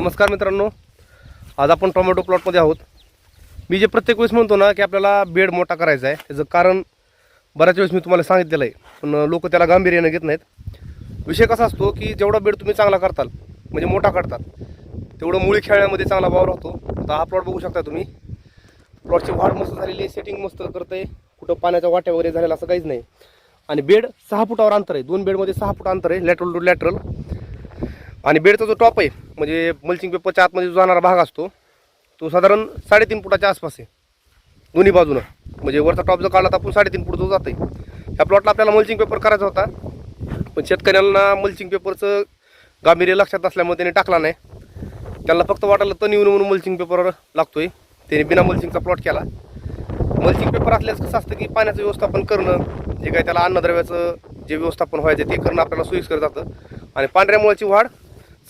नमस्कार मित्रांनो. आज आपण टोमॅटो प्लॉटमध्ये आहोत. मी जे प्रत्येक वेळेस म्हणतो ना की आपल्याला बेड मोठा करायचा आहे. त्याचं कारण बऱ्याच वेळेस मी तुम्हाला सांगितलेलं आहे. पण लोक त्याला गांभीर्याने घेत नाहीत. विषय कसा असतो की जेवढा बेड तुम्ही चांगला करताल म्हणजे मोठा करताल तेवढं मुळी खेळण्यामध्ये चांगला वावर होतो आता हा प्लॉट बघू शकता तुम्ही. प्लॉटची वाढ मस्त झालेली आहे सेटिंग मस्त करते कुठं पाण्याच्या वाट्या वगैरे झालेला असं काहीच नाही. आणि बेड सहा फुटावर अंतर आहे. दोन बेडमध्ये सहा फुट अंतर आहे लॅटरल टू लॅटरल आणि बेडचा जो टॉप आहे म्हणजे मल्चिंग पेपरच्या आतमध्ये जो जाणारा भाग असतो तो साधारण साडेतीन फुटाच्या आसपास आहे. दोन्ही बाजूनं. म्हणजे वरचा टॉप जो काढला तर आपण साडेतीन फूट जो जाते ह्या प्लॉटला आपल्याला मल्चिंग पेपर करायचा होता. पण शेतकऱ्यांना मल्चिंग पेपरचं गांभीर्य लक्षात असल्यामुळे त्याने टाकला नाही. त्यांना फक्त वाटायला तण येऊन म्हणून मल्चिंग पेपर लागतोय. त्याने बिना मल्चिंगचा प्लॉट केला. मल्चिंग पेपर असल्यास कसं असतं की पाण्याचं व्यवस्थापन करणं जे काय त्याला अन्नद्रव्याचं जे व्यवस्थापन व्हायचं ते करणं आपल्याला सोयीस्कर जातं. आणि पांढऱ्या मुळाची वाढ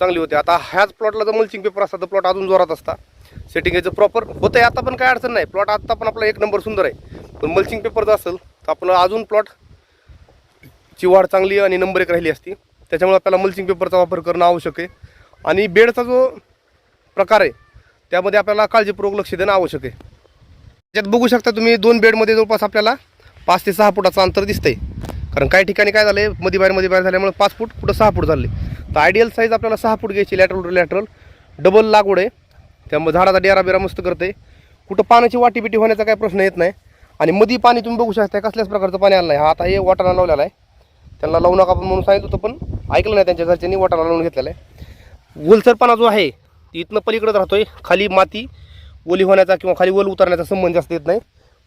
चांगली होते. आता ह्याच प्लॉटला जर मल्चिंग पेपर असता तर प्लॉट अजून जोरात असता सेटिंग याचं प्रॉपर होतं आहे आता पण काय अडचण नाही. प्लॉट आत्ता पण आपला एक नंबर सुंदर आहे. पण मल्चिंग पेपर जर असेल तर आपलं अजून प्लॉट ची वाढ चांगली आणि नंबर एक राहिली असती. त्याच्यामुळे आपल्याला मल्चिंग पेपरचा वापर करणं आवश्यक आहे. आणि बेडचा जो प्रकार आहे त्यामध्ये आपल्याला काळजीपूर्वक लक्ष देणं आवश्यक आहे. त्याच्यात बघू शकता तुम्ही दोन बेडमध्ये जवळपास आपल्याला पाच ते सहा फुटाचं अंतर दिसतंय. कारण काही ठिकाणी काय झालं आहे मध्ये बाहेर मध्ये बाहेर झाल्यामुळे पाच फूट कुठं सहा फूट झाले. तर आयडियल साईज आपल्याला सहा फूट घ्यायची लॅटरल टू लॅटरल डबल लागवड आहे. त्यामुळे झाडाचा डेरा बिरा मस्त करते. कुठं पाण्याची वाटीबिटी होण्याचा काही प्रश्न येत नाही. आणि मध्ये पाणी तुम्ही बघू शकता कसल्याच प्रकारचं पाणी आलं नाही. हा आता हे वाटाणा लावलेला आहे. त्यांना लावू नका आपण म्हणून सांगितलं होतं पण ऐकलं नाही त्यांच्या घरच्यांनी वाटाणा लावून घेतलेला आहे. ओलसरपणा जो आहे ती इथनं पलीकडे राहतोय. खाली माती ओली होण्याचा किंवा खाली ओल उतरण्याचा संबंध जास्त येत नाही.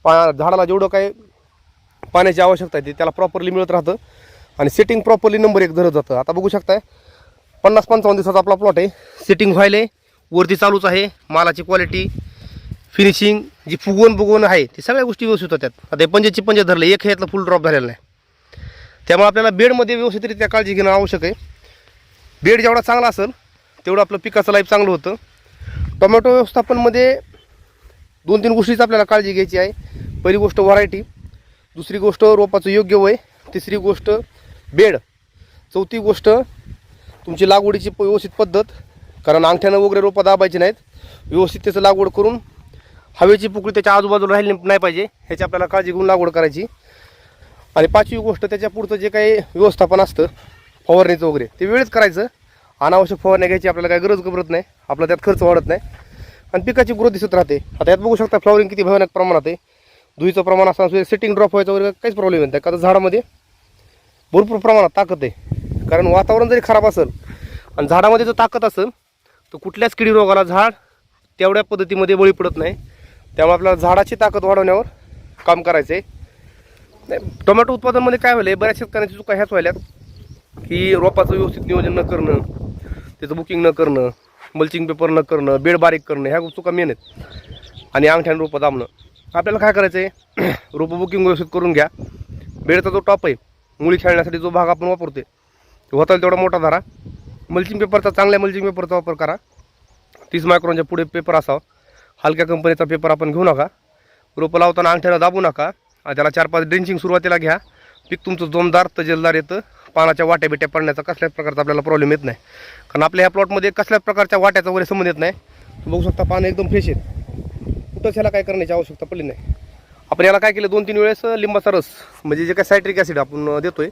पा झाडाला जेवढं काय पाण्याची आवश्यकता आहे ती त्याला प्रॉपरली मिळत राहतं. आणि सेटिंग प्रॉपरली नंबर एक धरत जातं. आता बघू शकताय पन्नास पंचावन्न दिवसाचा आपला प्लॉट आहे. सेटिंग व्हायला वरती चालूच आहे. मालाची क्वालिटी फिनिशिंग जी फुगवून बुगवून आहे ती सगळ्या गोष्टी व्यवस्थित होत्यात. आता हे पंजे धरले एक ह्यातलं फुल ड्रॉप झालेलं नाही. त्यामुळे आपल्याला बेडमध्ये व्यवस्थितरित्या काळजी घेणं आवश्यक आहे. बेड जेवढा चांगला असेल तेवढं आपलं पिकाचं लाईफ चांगलं होतं. टोमॅटो व्यवस्थापनमध्ये दोन तीन गोष्टीच आपल्याला काळजी घ्यायची आहे. पहिली गोष्ट व्हरायटी दुसरी गोष्ट रोपाचं योग्य वय तिसरी गोष्ट बेड चौथी गोष्ट तुमची लागवडीची प- व्यवस्थित पद्धत कारण अंगठ्यानं वगैरे रोपं दाबायची नाहीत. व्यवस्थित त्याचं लागवड करून हवेची पुकळी त्याच्या आजूबाजूला राहिली नाही पाहिजे ह्याची आपल्याला काळजी घेऊन लागवड करायची. आणि पाचवी गोष्ट त्याच्या पुढचं जे काही व्यवस्थापन असतं फवारणीचं वगैरे ते वेळेत करायचं. अनावश्यक फवारण्या घ्यायची आपल्याला काही गरज घबरत नाही आपला त्यात खर्च वाढत नाही. आणि पिकाची ग्रोथ दिसत राहते. आता यात बघू शकता फ्लॉवरिंग किती भयानक प्रमाणात आहे. धुईचं प्रमाण असताना सेटिंग ड्रॉप व्हायचं वगैरे काहीच प्रॉब्लेम येत नाही. का झाडामध्ये भरपूर प्रमाणात ताकद आहे. कारण वातावरण जरी खराब असेल आणि झाडामध्ये जर ताकद असेल तर कुठल्याच किडी रोगाला झाड तेवढ्या पद्धतीमध्ये बळी पडत नाही. त्यामुळे आपल्याला झाडाची ताकद वाढवण्यावर काम करायचं आहे नाही टोमॅटो उत्पादनमध्ये काय व्हायलं बऱ्याच शेतकऱ्यांची चुका ह्याच व्हायल्यात की रोपाचं व्यवस्थित नियोजन न करणं त्याचं बुकिंग न करणं मल्चिंग पेपर न करणं बेड बारीक करणं ह्या चुका मेन आहेत. आणि अंगठ्यानं रोपं दाबणं. आपल्याला काय करायचं आहे रोपं बुकिंग व्यवस्थित करून घ्या. बेडचा जो टॉप आहे मुळी खेळण्यासाठी जो भाग आपण वापरतो आहे होता तेवढा मोठा धरा. मल्चिंग पेपरचा चांगल्या मल्चिंग पेपरचा वापर करा. तीस मायक्रोनच्या पुढे पेपर असावा. हलक्या कंपनीचा पेपर आपण घेऊ नका. रोपं लावताना अंगठ्यानं दाबू नका. आणि त्याला चार पाच ड्रेंचिंग सुरुवातीला घ्या. पीक तुमचं जोमदार तजेलदार येतं. पानाच्या वाट्या बिट्या पडण्याचा कसल्याच प्रकारचा आपल्याला प्रॉब्लेम येत नाही. कारण आपल्या ह्या प्लॉटमध्ये कसल्याच प्रकारच्या वाट्याचा वगैरे संबंध येत नाही. बघू शकता पानं एकदम फ्रेश आहेत. कुठंच ह्याला काय करण्याची आवश्यकता पडली नाही. आपण याला काय केलं? दोन तीन वेळेस लिंबाचा रस म्हणजे जे काय सायट्रिक ॲसिड आपण देतोय.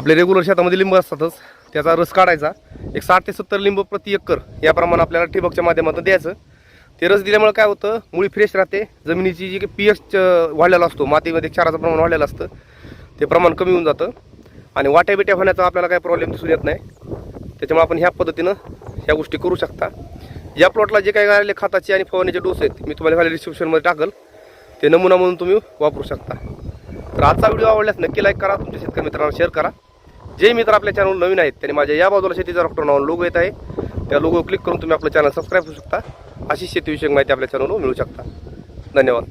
आपले रेग्युलर शेतामध्ये लिंब असतातच त्याचा रस काढायचा. एक साठ ते सत्तर लिंब प्रति एकर याप्रमाणे आपल्याला ठिबकच्या माध्यमातून द्यायचं. ते रस दिल्यामुळे काय होतं मुळी फ्रेश राहते. जमिनीची जी काही पी एच वाढलेला असतो मातीमध्ये क्षाराचं प्रमाण वाढलेलं असतं ते प्रमाण कमी होऊन जातं. आणि वाट्या बिट्या होण्याचा आपल्याला काही प्रॉब्लेम दिसून येत नाही. त्याच्यामुळे आपण ह्या पद्धतीनं ह्या गोष्टी करू शकता. या प्लॉटला जे काही आलेले खाताचे आणि फवारणीचे डोस आहेत मी तुम्हाला खाली डिस्क्रिप्शनमध्ये टाकल. ते नमुना म्हणून तुम्ही वापरू शकता. तर आजचा व्हिडिओ आवडल्यास नक्की लाईक करा तुमच्या शेतकरी मित्रांना शेअर करा. जे मित्र आपल्या चॅनल नवीन आहेत त्यांनी माझ्या या बाजूला शेतीचा डॉक्टर नावानं लोगो येत आहे. त्या लोगो क्लिक करून तुम्ही आपलं चॅनल सबस्क्राईब करू शकता. अशी शेतीविषयक माहिती आपल्या चॅनलवर मिळू शकता. धन्यवाद.